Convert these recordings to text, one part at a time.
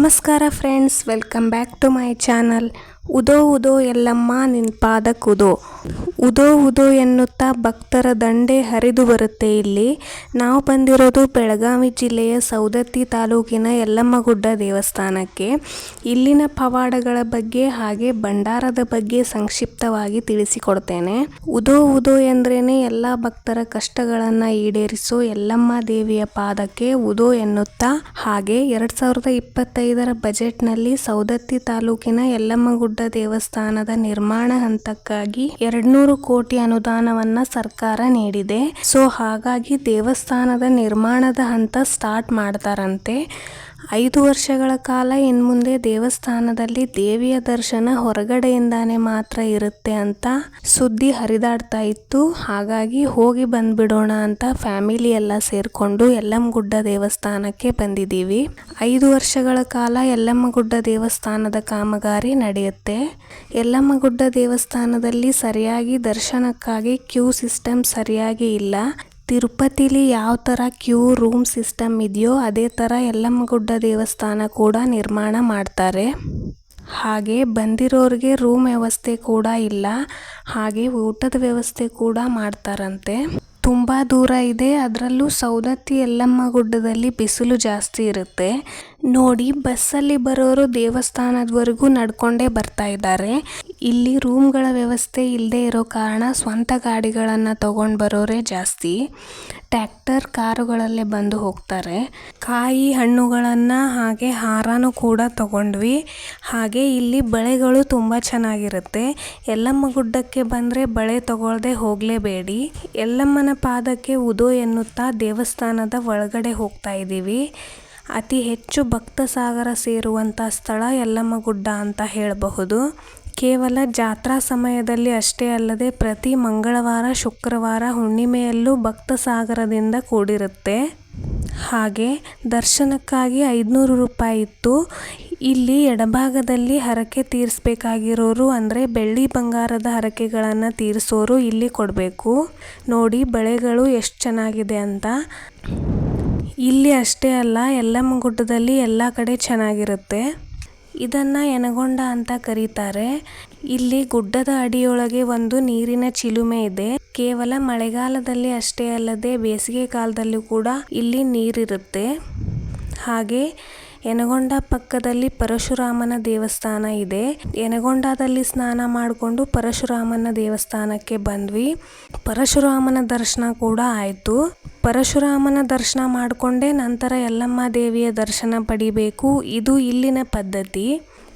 ನಮಸ್ಕಾರ friends welcome back to my channel Udho ಉದೋ ಎಲ್ಲಮ್ಮ ನಿನ್ ಪಾದಕ್ಕುದೋ ಉದೋ ಉದೋ ಎನ್ನುತ್ತಾ ಭಕ್ತರ ದಂಡೆ ಹರಿದು ಬರುತ್ತೆ ಇಲ್ಲಿ. ನಾವು ಬಂದಿರೋದು ಬೆಳಗಾವಿ ಜಿಲ್ಲೆಯ ಸೌದತ್ತಿ ತಾಲೂಕಿನ ಯಲ್ಲಮ್ಮಗುಡ್ಡ ದೇವಸ್ಥಾನಕ್ಕೆ. ಇಲ್ಲಿನ ಪವಾಡಗಳ ಬಗ್ಗೆ ಹಾಗೆ ಭಂಡಾರದ ಬಗ್ಗೆ ಸಂಕ್ಷಿಪ್ತವಾಗಿ ತಿಳಿಸಿಕೊಡ್ತೇನೆ. ಉದೋ ಉದೋ ಎಂದ್ರೇನೆ ಎಲ್ಲ ಭಕ್ತರ ಕಷ್ಟಗಳನ್ನು ಈಡೇರಿಸೋ ಯಲ್ಲಮ್ಮ ದೇವಿಯ ಪಾದಕ್ಕೆ ಉದೋ ಎನ್ನುತ್ತಾ. ಹಾಗೆ ಎರಡು ಸಾವಿರದ ಇಪ್ಪತ್ತೈದರ ಬಜೆಟ್ನಲ್ಲಿ ಸೌದತ್ತಿ ತಾಲೂಕಿನ ಯಲ್ಲಮ್ಮಗುಡ್ಡ ದೇವಸ್ಥಾನದ ನಿರ್ಮಾಣ ಹಂತಕ್ಕಾಗಿ ಎರಡ್ನೂರು ಕೋಟಿ ಅನುದಾನವನ್ನ ಸರ್ಕಾರ ನೀಡಿದೆ. ಸೊ ಹಾಗಾಗಿ ದೇವಸ್ಥಾನದ ನಿರ್ಮಾಣದ ಹಂತ ಸ್ಟಾರ್ಟ್ ಮಾಡ್ತಾರಂತೆ. ಐದು ವರ್ಷಗಳ ಕಾಲ ಇನ್ಮುಂದೆ ದೇವಸ್ಥಾನದಲ್ಲಿ ದೇವಿಯ ದರ್ಶನ ಹೊರಗಡೆಯಿಂದಾನೆ ಮಾತ್ರ ಇರುತ್ತೆ ಅಂತ ಸುದ್ದಿ ಹರಿದಾಡ್ತಾ ಇತ್ತು. ಹಾಗಾಗಿ ಹೋಗಿ ಬಂದ್ಬಿಡೋಣ ಅಂತ ಫ್ಯಾಮಿಲಿ ಎಲ್ಲ ಸೇರ್ಕೊಂಡು ಯಲ್ಲಮ್ಮಗುಡ್ಡ ದೇವಸ್ಥಾನಕ್ಕೆ ಬಂದಿದ್ದೀವಿ. ಐದು ವರ್ಷಗಳ ಕಾಲ ಯಲ್ಲಮ್ಮಗುಡ್ಡ ದೇವಸ್ಥಾನದ ಕಾಮಗಾರಿ ನಡೆಯುತ್ತೆ. ಯಲ್ಲಮ್ಮಗುಡ್ಡ ದೇವಸ್ಥಾನದಲ್ಲಿ ಸರಿಯಾಗಿ ದರ್ಶನಕ್ಕಾಗಿ ಕ್ಯೂ ಸಿಸ್ಟಮ್ ಸರಿಯಾಗಿ ಇಲ್ಲ. ತಿರುಪತಿಲಿ ಯಾವ ಥರ ಕ್ಯೂ ರೂಮ್ ಸಿಸ್ಟಮ್ ಇದೆಯೋ ಅದೇ ಥರ ಯಲ್ಲಮ್ಮಗುಡ್ಡ ದೇವಸ್ಥಾನ ಕೂಡ ನಿರ್ಮಾಣ ಮಾಡ್ತಾರೆ. ಹಾಗೆ ಬಂದಿರೋರಿಗೆ ರೂಮ್ ವ್ಯವಸ್ಥೆ ಕೂಡ ಇಲ್ಲ. ಹಾಗೆ ಊಟದ ವ್ಯವಸ್ಥೆ ಕೂಡ ಮಾಡ್ತಾರಂತೆ. ತುಂಬ ದೂರ ಇದೆ, ಅದರಲ್ಲೂ ಸೌದತ್ತಿ ಯಲ್ಲಮ್ಮ ಗುಡ್ಡದಲ್ಲಿ ಬಿಸಿಲು ಜಾಸ್ತಿ ಇರುತ್ತೆ. ನೋಡಿ, ಬಸ್ಸಲ್ಲಿ ಬರೋರು ದೇವಸ್ಥಾನದವರೆಗೂ ನಡ್ಕೊಂಡೇ ಬರ್ತಾ ಇದ್ದಾರೆ. ಇಲ್ಲಿ ರೂಮ್ಗಳ ವ್ಯವಸ್ಥೆ ಇಲ್ಲದೆ ಇರೋ ಕಾರಣ ಸ್ವಂತ ಗಾಡಿಗಳನ್ನು ತಗೊಂಡು ಬರೋರೇ ಜಾಸ್ತಿ. ಟ್ಯಾಕ್ಟರ್ ಕಾರುಗಳಲ್ಲೇ ಬಂದು ಹೋಗ್ತಾರೆ. ಕಾಯಿ ಹಣ್ಣುಗಳನ್ನು ಹಾಗೆ ಹಾರನೂ ಕೂಡ ತಗೊಂಡ್ವಿ. ಹಾಗೆ ಇಲ್ಲಿ ಬಳೆಗಳು ತುಂಬ ಚೆನ್ನಾಗಿರುತ್ತೆ. ಯಲ್ಲಮ್ಮ ಗುಡ್ಡಕ್ಕೆ ಬಂದರೆ ಬಳೆ ತಗೊಳ್ಳದೆ ಹೋಗಲೇಬೇಡಿ. ಎಲ್ಲಮ್ಮನ ಪಾದಕ್ಕೆ ಉದೋ ಎನ್ನುತ್ತಾ ದೇವಸ್ಥಾನದ ಒಳಗಡೆ ಹೋಗ್ತಾ ಇದ್ದೀವಿ. ಅತಿ ಹೆಚ್ಚು ಭಕ್ತ ಸಾಗರ ಸೇರುವಂಥ ಸ್ಥಳ ಯಲ್ಲಮ್ಮ ಗುಡ್ಡ ಅಂತ ಹೇಳಬಹುದು. ಕೇವಲ ಜಾತ್ರಾ ಸಮಯದಲ್ಲಿ ಅಷ್ಟೇ ಅಲ್ಲದೆ ಪ್ರತಿ ಮಂಗಳವಾರ, ಶುಕ್ರವಾರ ಹುಣ್ಣಿಮೆಯಲ್ಲೂ ಭಕ್ತ ಸಾಗರದಿಂದ ಕೂಡಿರುತ್ತೆ. ಹಾಗೆ ದರ್ಶನಕ್ಕಾಗಿ ಐದುನೂರು ರೂಪಾಯಿ ಇತ್ತು. ಇಲ್ಲಿ ಎಡಭಾಗದಲ್ಲಿ ಹರಕೆ ತೀರಿಸಬೇಕಾಗಿರೋರು ಅಂದರೆ ಬೆಳ್ಳಿ ಬಂಗಾರದ ಹರಕೆಗಳನ್ನು ತೀರಿಸೋರು ಇಲ್ಲಿ ಕೊಡಬೇಕು. ನೋಡಿ ಬಳೆಗಳು ಎಷ್ಟು ಚೆನ್ನಾಗಿದೆ ಅಂತ. ಇಲ್ಲಿ ಅಷ್ಟೇ ಅಲ್ಲ ಯಲ್ಲಮ್ಮ ಗುಡ್ಡದಲ್ಲಿ ಎಲ್ಲ ಕಡೆ ಚೆನ್ನಾಗಿರುತ್ತೆ. ಇದನ್ನು ಎನಗೊಂಡ ಅಂತ ಕರೀತಾರೆ. ಇಲ್ಲಿ ಗುಡ್ಡದ ಅಡಿಯೊಳಗೆ ಒಂದು ನೀರಿನ ಚಿಲುಮೆ ಇದೆ. ಕೇವಲ ಮಳೆಗಾಲದಲ್ಲಿ ಅಷ್ಟೇ ಅಲ್ಲದೆ ಬೇಸಿಗೆ ಕಾಲದಲ್ಲೂ ಕೂಡ ಇಲ್ಲಿ ನೀರಿರುತ್ತೆ. ಹಾಗೆ ಯನಗೊಂಡ ಪಕ್ಕದಲ್ಲಿ ಪರಶುರಾಮನ ದೇವಸ್ಥಾನ ಇದೆ. ಯನಗೊಂಡದಲ್ಲಿ ಸ್ನಾನ ಮಾಡಿಕೊಂಡು ಪರಶುರಾಮನ ದೇವಸ್ಥಾನಕ್ಕೆ ಬಂದ್ವಿ. ಪರಶುರಾಮನ ದರ್ಶನ ಕೂಡ ಆಯಿತು. ಪರಶುರಾಮನ ದರ್ಶನ ಮಾಡಿಕೊಂಡೇ, ನಂತರ ಯಲ್ಲಮ್ಮ ದೇವಿಯ ದರ್ಶನ ಪಡಿಬೇಕು. ಇದು ಇಲ್ಲಿನ ಪದ್ಧತಿ.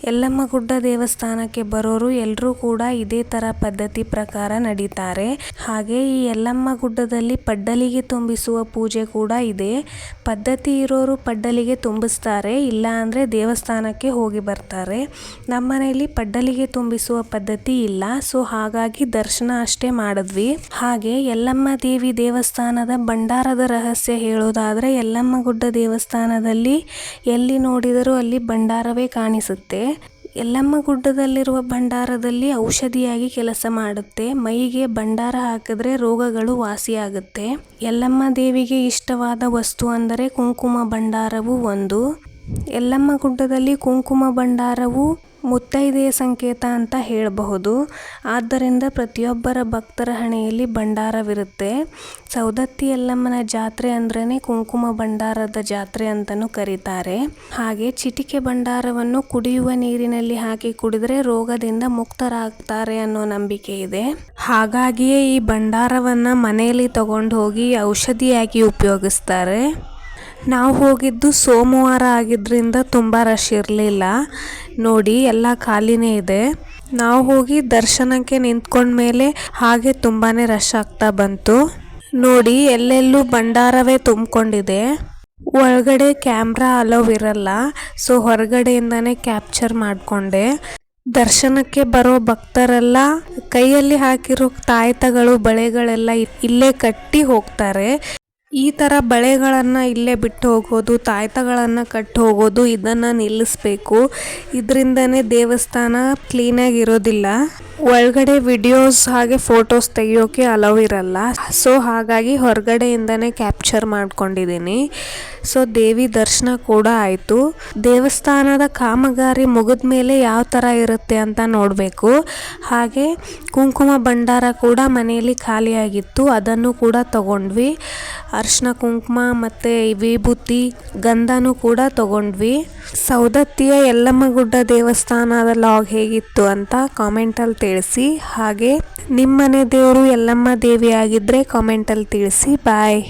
ಯಲ್ಲಮ್ಮ ಗುಡ್ಡ ದೇವಸ್ಥಾನಕ್ಕೆ ಬರೋರು ಎಲ್ಲರೂ ಕೂಡ ಇದೇ ಥರ ಪದ್ಧತಿ ಪ್ರಕಾರ ನಡೀತಾರೆ. ಹಾಗೆ ಈ ಯಲ್ಲಮ್ಮ ಗುಡ್ಡದಲ್ಲಿ ಪಡ್ಡಲಿಗೆ ತುಂಬಿಸುವ ಪೂಜೆ ಕೂಡ ಇದೆ. ಪದ್ಧತಿ ಇರೋರು ಪಡ್ಡಲಿಗೆ ತುಂಬಿಸ್ತಾರೆ, ಇಲ್ಲ ಅಂದರೆ ದೇವಸ್ಥಾನಕ್ಕೆ ಹೋಗಿ ಬರ್ತಾರೆ. ನಮ್ಮನೆಯಲ್ಲಿ ಪಡ್ಡಲಿಗೆ ತುಂಬಿಸುವ ಪದ್ಧತಿ ಇಲ್ಲ, ಸೊ ಹಾಗಾಗಿ ದರ್ಶನ ಅಷ್ಟೇ ಮಾಡಿದ್ವಿ. ಹಾಗೆ ಯಲ್ಲಮ್ಮ ದೇವಿ ದೇವಸ್ಥಾನದ ಭಂಡಾರದ ರಹಸ್ಯ ಹೇಳೋದಾದರೆ ಯಲ್ಲಮ್ಮ ಗುಡ್ಡ ದೇವಸ್ಥಾನದಲ್ಲಿ ಎಲ್ಲಿ ನೋಡಿದರೂ ಅಲ್ಲಿ ಭಂಡಾರವೇ ಕಾಣಿಸುತ್ತೆ. ಯಲ್ಲಮ್ಮ ಗುಡ್ಡದಲ್ಲಿರುವ ಭಂಡಾರದಲ್ಲಿ ಔಷಧಿಯಾಗಿ ಕೆಲಸ ಮಾಡುತ್ತೆ. ಮೈಗೆ ಭಂಡಾರ ಹಾಕಿದ್ರೆ ರೋಗಗಳು ವಾಸಿಯಾಗುತ್ತೆ. ಯಲ್ಲಮ್ಮ ದೇವಿಗೆ ಇಷ್ಟವಾದ ವಸ್ತು ಅಂದರೆ ಕುಂಕುಮ ಭಂಡಾರವು ಒಂದು. ಯಲ್ಲಮ್ಮ ಗುಡ್ಡದಲ್ಲಿ ಕುಂಕುಮ ಭಂಡಾರವು ಮುತ್ತೈದೆಯ ಸಂಕೇತ ಅಂತ ಹೇಳಬಹುದು. ಆದ್ದರಿಂದ ಪ್ರತಿಯೊಬ್ಬರ ಭಕ್ತರ ಹಣೆಯಲ್ಲಿ ಭಂಡಾರವಿರುತ್ತೆ. ಸೌದತ್ತಿ ಯಲ್ಲಮ್ಮನ ಜಾತ್ರೆ ಅಂದ್ರೇ ಕುಂಕುಮ ಭಂಡಾರದ ಜಾತ್ರೆ ಅಂತಲೂ ಕರೀತಾರೆ. ಹಾಗೆ ಚಿಟಿಕೆ ಭಂಡಾರವನ್ನು ಕುಡಿಯುವ ನೀರಿನಲ್ಲಿ ಹಾಕಿ ಕುಡಿದ್ರೆ ರೋಗದಿಂದ ಮುಕ್ತರಾಗ್ತಾರೆ ಅನ್ನೋ ನಂಬಿಕೆ ಇದೆ. ಹಾಗಾಗಿಯೇ ಈ ಭಂಡಾರವನ್ನು ಮನೆಯಲ್ಲಿ ತಗೊಂಡು ಹೋಗಿ ಔಷಧಿಯಾಗಿ ಉಪಯೋಗಿಸ್ತಾರೆ. ನಾವು ಹೋಗಿದ್ದು ಸೋಮವಾರ ಆಗಿದ್ದರಿಂದ ತುಂಬ ರಶ್ ಇರಲಿಲ್ಲ. ನೋಡಿ, ಎಲ್ಲ ಖಾಲಿನೇ ಇದೆ. ನಾವು ಹೋಗಿ ದರ್ಶನಕ್ಕೆ ನಿಂತ್ಕೊಂಡ್ಮೇಲೆ ಹಾಗೆ ತುಂಬಾ ರಶ್ ಆಗ್ತಾ ಬಂತು. ನೋಡಿ, ಎಲ್ಲೆಲ್ಲೂ ಭಂಡಾರವೇ ತುಂಬಿಕೊಂಡಿದೆ. ಒಳಗಡೆ ಕ್ಯಾಮ್ರಾ ಅಲೋವ್ ಇರಲ್ಲ. ಸೊ ಹೊರಗಡೆಯಿಂದನೇ ಕ್ಯಾಪ್ಚರ್ ಮಾಡಿಕೊಂಡೆ. ದರ್ಶನಕ್ಕೆ ಬರೋ ಭಕ್ತರೆಲ್ಲ ಕೈಯಲ್ಲಿ ಹಾಕಿರೋ ತಾಯ್ತಗಳು ಬಳೆಗಳೆಲ್ಲ ಇಲ್ಲೇ ಕಟ್ಟಿ ಹೋಗ್ತಾರೆ. ಈ ಥರ ಬಳೆಗಳನ್ನು ಇಲ್ಲೇ ಬಿಟ್ಟು ಹೋಗೋದು, ತಾಯ್ತಗಳನ್ನು ಕಟ್ಟಿ ಹೋಗೋದು, ಇದನ್ನು ನಿಲ್ಲಿಸ್ಬೇಕು. ಇದರಿಂದನೇ ದೇವಸ್ಥಾನ ಕ್ಲೀನಾಗಿ ಇರೋದಿಲ್ಲ. ಒಳಗಡೆ ವಿಡಿಯೋಸ್ ಹಾಗೆ ಫೋಟೋಸ್ ತೆಗಿಯೋಕೆ ಅಲವ್ ಇರಲ್ಲ. ಸೊ ಹಾಗಾಗಿ ಹೊರಗಡೆಯಿಂದನೇ ಕ್ಯಾಪ್ಚರ್ ಮಾಡ್ಕೊಂಡಿದ್ದೀನಿ ಸೊ ದೇವಿ ದರ್ಶನ ಕೂಡ ಆಯಿತು. ದೇವಸ್ಥಾನದ ಕಾಮಗಾರಿ ಮುಗಿದ ಮೇಲೆ ಯಾವ ಥರ ಇರುತ್ತೆ ಅಂತ ನೋಡಬೇಕು. ಹಾಗೆ ಕುಂಕುಮ ಭಂಡಾರ ಕೂಡ ಮನೆಯಲ್ಲಿ ಖಾಲಿಯಾಗಿತ್ತು. ಅದನ್ನು ಕೂಡ ತಗೊಂಡ್ವಿ. ಅರ್ಶಿನ ಕುಂಕುಮ ಮತ್ತು ವಿಭೂತಿ ಗಂಧನೂ ಕೂಡ ತಗೊಂಡ್ವಿ. ಸೌದತ್ತಿಯ ಯಲ್ಲಮ್ಮಗುಡ್ಡ ದೇವಸ್ಥಾನದ ಲಾಗ್ ಹೇಗಿತ್ತು ಅಂತ ಕಾಮೆಂಟಲ್ಲಿ ತಿಳಿಸಿ ಹಾಗೆ ನಿಮ್ಮನೆ ದೇವರು ಎಲ್ಲಮ್ಮ ದೇವಿ ಆಗಿದ್ದರೆ ಕಾಮೆಂಟಲ್ಲಿ ತಿಳಿಸಿ ಬಾಯ್